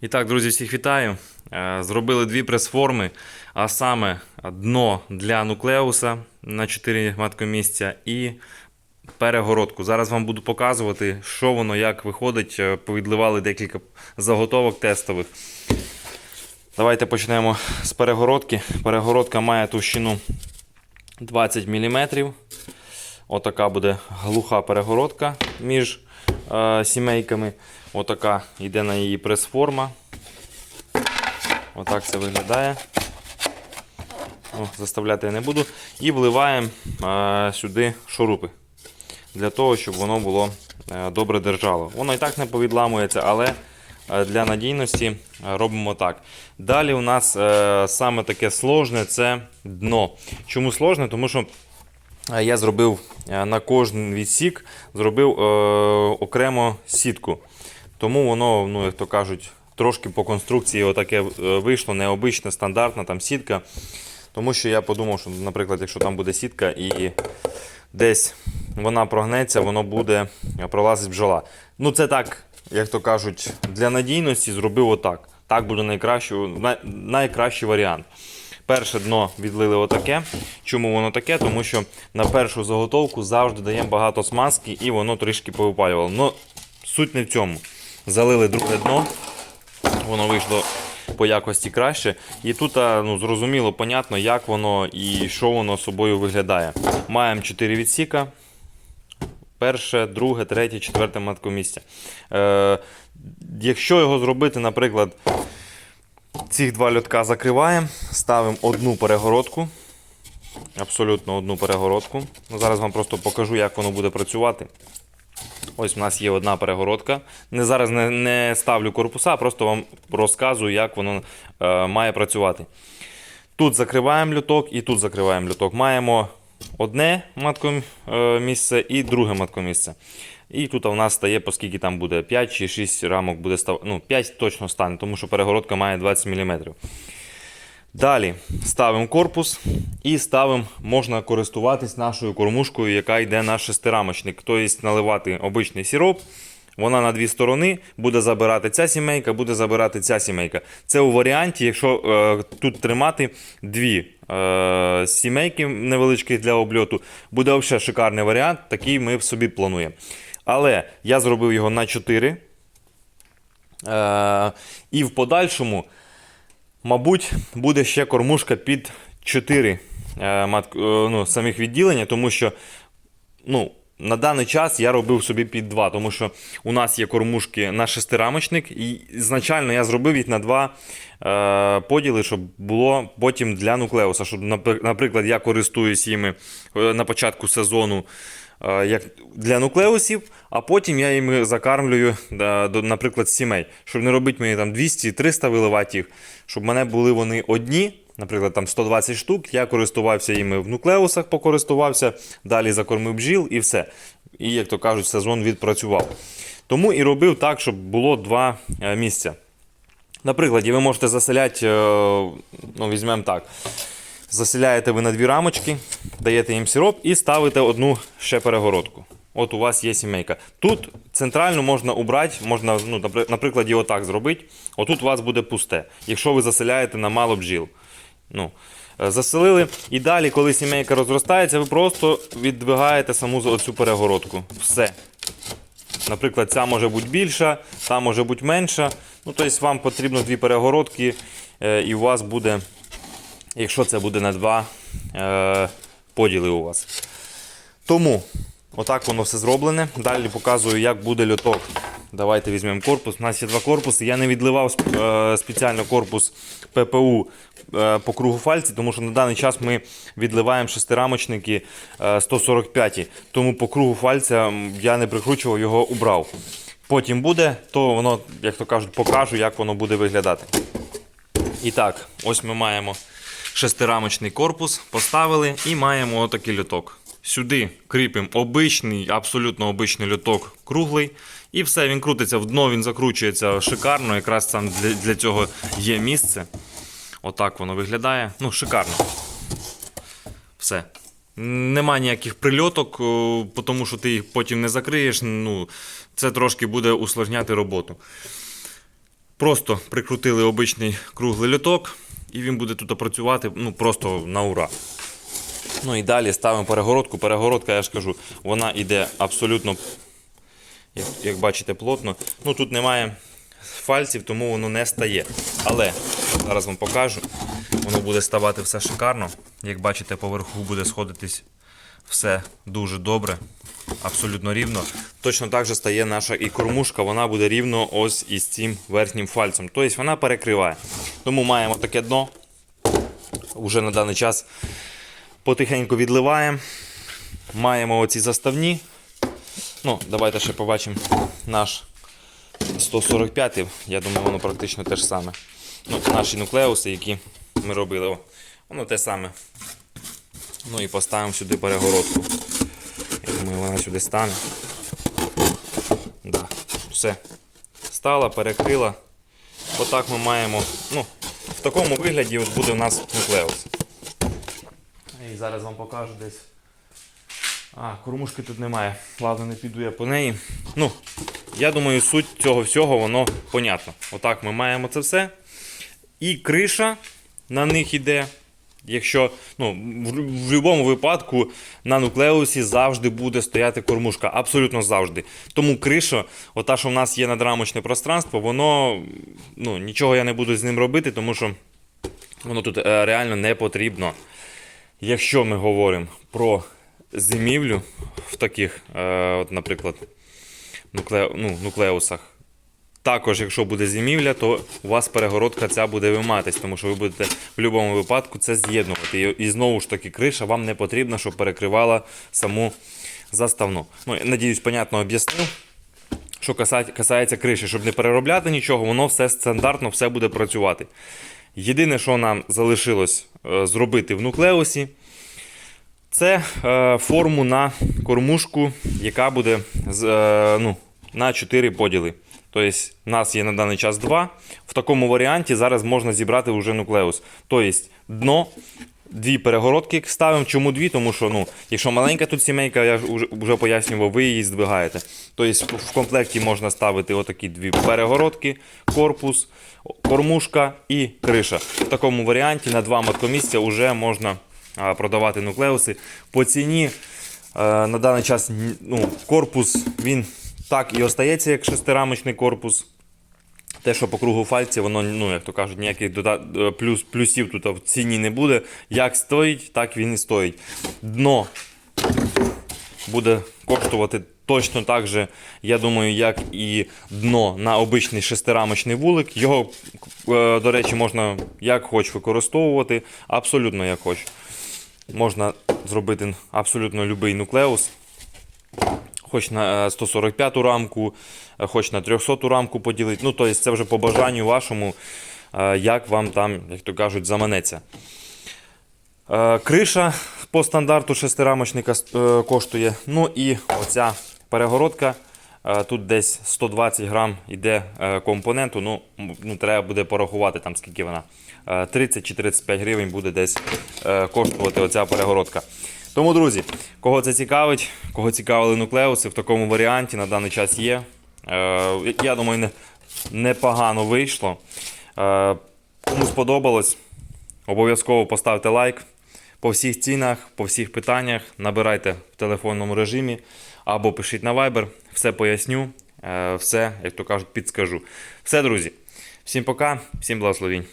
І так, друзі, всіх вітаю. Е, Зробили дві прес-форми, а саме дно для нуклеуса на 4 маткомісця і перегородку. Зараз вам буду показувати, що воно як виходить. Е, Повідливали декілька заготовок тестових. Давайте почнемо з перегородки. Перегородка має товщину 20 мм. Отака буде глуха перегородка між сімейками. Отака йде на її прес-форма. Отак це виглядає. О, заставляти я не буду. І вливаємо е, сюди шурупи. Для того, щоб воно було е, добре держало. Воно і так не повідламується, але е, для надійності е, робимо так. Далі у нас е, саме таке сложне це дно. Чому сложне? Тому що е, я зробив е, на кожен відсік зробив е, окремо сітку. Тому воно, ну, як то кажуть, трошки по конструкції отаке е, вийшло, необичне, стандартна там сітка. Тому що я подумав, що, наприклад, якщо там буде сітка і десь вона прогнеться, воно буде пролазить бджола. Ну, це так, як то кажуть, для надійності зробив отак. Так буде найкраще, най, найкращий варіант. Перше дно відлили отаке. Чому воно таке? Тому що на першу заготовку завжди даємо багато смазки і воно трішки повипалювало. Ну, суть не в цьому. Залили друге дно, воно вийшло по якості краще. І тут ну, зрозуміло, понятно, як воно і що воно собою виглядає. Маємо 4 відсіка. Перше, друге, третє, четверте маткомісця. Е, якщо його зробити, наприклад, цих два льотка закриваємо, ставимо одну перегородку. Абсолютно одну перегородку. Ну, Зараз вам просто покажу, як воно буде працювати. Ось у нас є одна перегородка. Не зараз не, не ставлю корпуса, просто вам розказую, як воно е, має працювати. Тут закриваємо люток і тут закриваємо люток. Маємо одне маткомісце і друге маткомісце. І тут у нас стає, оскільки там буде 5 чи 6 рамок буде став... ну, 5 точно стане, тому що перегородка має 20 мм. Далі ставимо корпус і ставимо, можна користуватись нашою кормушкою, яка йде на шестирамочник. Тобто наливати обичний сироп. Вона на дві сторони буде забирати ця сімейка, буде забирати ця сімейка. Це у варіанті, якщо е, тут тримати дві е, сімейки невеличкі для обльоту, буде взагалі шикарний варіант. Такий ми собі плануємо. Але я зробив його на 4. Е, і в подальшому. Мабуть, буде ще кормушка під 4 е, мат, е, ну, самих відділення, тому що ну, на даний час я робив собі під 2, тому що у нас є кормушки на шестирамочник, і ізначально я зробив їх на два е, поділи, щоб було потім для нуклеуса. Щоб, наприклад, я користуюсь їми е, на початку сезону як для нуклеусів, а потім я їм закармлюю, наприклад, сімей, щоб не робити мені там 200-300 виливати їх, щоб в мене були вони одні. Наприклад, там 120 штук, я користувався їми в нуклеусах, покористувався, далі закормив бджіл і все. І, як то кажуть, сезон відпрацював. Тому і робив так, щоб було два е, місця. Наприклад, ви можете заселяти, е, ну, візьмемо так. Заселяєте ви на дві рамочки, даєте їм сироп і ставите одну ще перегородку. От у вас є сімейка. Тут центрально можна убрати, можна, ну, наприклад, і отак зробити. Отут у вас буде пусте, якщо ви заселяєте на мало бджіл. Ну, е, заселили. І далі, коли сімейка розростається, ви просто віддвигаєте саму оцю перегородку. Все. Наприклад, ця може бути більша, та може бути менша. Ну, тобто вам потрібно дві перегородки, е, і у вас буде, якщо це буде на два е, поділи у вас. Тому, отак воно все зроблене. Далі показую, як буде льоток. Давайте візьмемо корпус. У нас є два корпуси. Я не відливав е, спеціально корпус ППУ е, по кругу фальці, тому що на даний час ми відливаємо шестирамочники е, 145. Тому по кругу фальця я не прикручував, його убрав. Потім буде, то воно, як то кажуть, покажу, як воно буде виглядати. І так, ось ми маємо шестирамочний корпус, поставили і маємо отакий люток. Сюди кріпимо обичний, абсолютно обичний люток круглий. І все, він крутиться в дно, він закручується шикарно. Якраз там для, для цього є місце. Отак воно виглядає. Ну, шикарно. Все. Нема ніяких прильоток, тому що ти їх потім не закриєш. Ну, це трошки буде усложняти роботу. Просто прикрутили обичний круглий льоток, і він буде тут працювати ну, просто на ура. Ну і далі ставимо перегородку. Перегородка, я ж кажу, вона йде абсолютно, як, як бачите, плотно. Ну тут немає фальців, тому воно не стає. Але зараз вам покажу. Воно буде ставати все шикарно. Як бачите, поверху буде сходитись все дуже добре, абсолютно рівно. Точно так же стає наша і кормушка, вона буде рівно ось із цим верхнім фальцем. Тобто вона перекриває. Тому маємо таке дно. Уже на даний час потихеньку відливаємо. Маємо оці заставні. Ну, давайте ще побачимо наш 145 Я думаю, воно практично те ж саме. Ну, наші нуклеуси, які ми робили. О, воно те саме. Ну і поставимо сюди перегородку. Думаю, вона сюди стане. Да. Все. Стала, перекрила. Отак ми маємо. Ну, в такому вигляді от буде у нас нуклеус. І зараз вам покажу десь. А, кормушки тут немає. Ладно, не піду я по неї. Ну, я думаю, суть цього всього воно понятно. Отак ми маємо це все. І криша на них іде. Якщо ну, в, в будь-якому випадку на нуклеусі завжди буде стояти кормушка. Абсолютно завжди. Тому криша, ота, що в нас є надрамочне пространство, воно ну, нічого я не буду з ним робити, тому що воно тут е, реально не потрібно. Якщо ми говоримо про зимівлю в таких, е, от, наприклад, нукле, ну, нуклеусах, також, якщо буде зимівля, то у вас перегородка ця буде виматись, тому що ви будете в будь-якому випадку це з'єднувати. І, знову ж таки, криша вам не потрібна, щоб перекривала саму заставну. Ну, я надіюсь, понятно об'яснив. Що касається криші, щоб не переробляти нічого, воно все стандартно, все буде працювати. Єдине, що нам залишилось е, зробити в нуклеусі, це е, форму на кормушку, яка буде е, ну, на 4 поділи. Тобто, у нас є на даний час 2. В такому варіанті зараз можна зібрати вже нуклеус. Тобто, дно, дві перегородки ставимо. Чому дві? Тому що, ну, якщо маленька тут сімейка, я вже пояснював, ви її здвигаєте. Тобто, в комплекті можна ставити отакі дві перегородки, корпус, кормушка і криша. В такому варіанті на два маткомісця вже можна продавати нуклеуси. По ціні е, на даний час ну, корпус він так і остається як шестирамочний корпус. Те, що по кругу фальці, воно, ну, як то кажуть, ніяких е, плюс, плюсів тут в ціні не буде. Як стоїть, так він і стоїть. Дно буде коштувати точно так же, я думаю, як і дно на обичний шестирамочний вулик. Його, е, до речі, можна як хоч використовувати, абсолютно як хоч. Можна зробити абсолютно будь-який нуклеус. Хоч на е, 145 рамку, е, хоч на 300 рамку поділити. Ну, тобто це вже по бажанню вашому, е, як вам там, як то кажуть, заманеться. Е, Криша по стандарту шестирамочника е, коштує. Ну і оця перегородка. е, Тут десь 120 грам йде е, компоненту. Ну, ну, треба буде порахувати, там, скільки вона. Е, 30 чи 35 гривень буде десь е, коштувати оця перегородка. Тому, друзі, кого це цікавить, кого цікавили нуклеуси, в такому варіанті на даний час є. Е, Я думаю, не- непогано вийшло. Е, Кому сподобалось, Обов'язково поставте лайк. По всіх цінах, по всіх питаннях набирайте в телефонному режимі або пишіть на Viber. Все поясню, е, все, як то кажуть, підскажу. Все, друзі. Всім пока, всім благословінь.